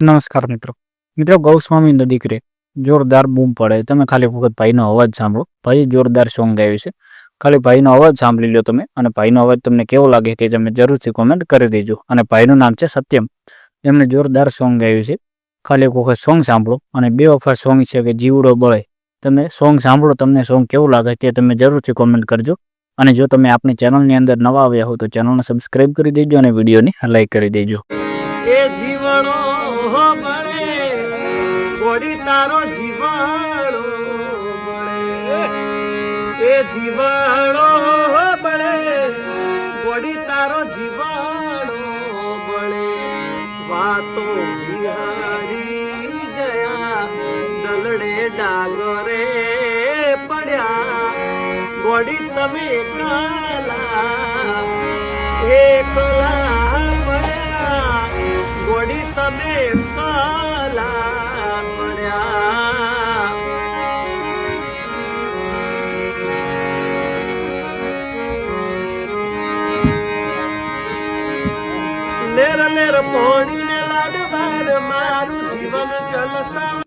નમસ્કાર મિત્રો. મિત્રો ગૌસ્વામીની દીકરી જોરદાર બૂમ પડે. તમે ખાલી વખત ભાઈનો અવાજ સાંભળો. ભાઈ, જોરદાર સોંગ ગાયું છે. ખાલી ભાઈનો અવાજ સાંભળી લો તમે અને ભાઈનો અવાજ તમને કેવો લાગે તે તમે જરૂરથી કોમેન્ટ કરી દેજો. અને ભાઈનું નામ છે સત્યમ. એમણે જોરદાર સોંગ ગાયું છે. ખાલી એક વખત સોંગ સાંભળો અને બે વખત સોંગ છે કે જીવડો બળે. તમે સોંગ સાંભળો, તમને સોંગ કેવું લાગે તે તમે જરૂરથી કોમેન્ટ કરજો. અને જો તમે આપણી ચેનલની અંદર નવા આવ્યા હો તો ચેનલને સબસ્ક્રાઇબ કરી દેજો અને વિડીયોને લાઈક કરી દેજો. એ જીવણો બળે ગોડી તારો જીવાણો બળે એ જીવાણો બળે ગોડી તારો જીવાણો બળે વાતો બિહારી ગયા, દલડે ડાગરે પડ્યા. ગોડી તમે એકલા એકલા લેર લેર પોણી ને લાડવાર મારું જીવન જલસા.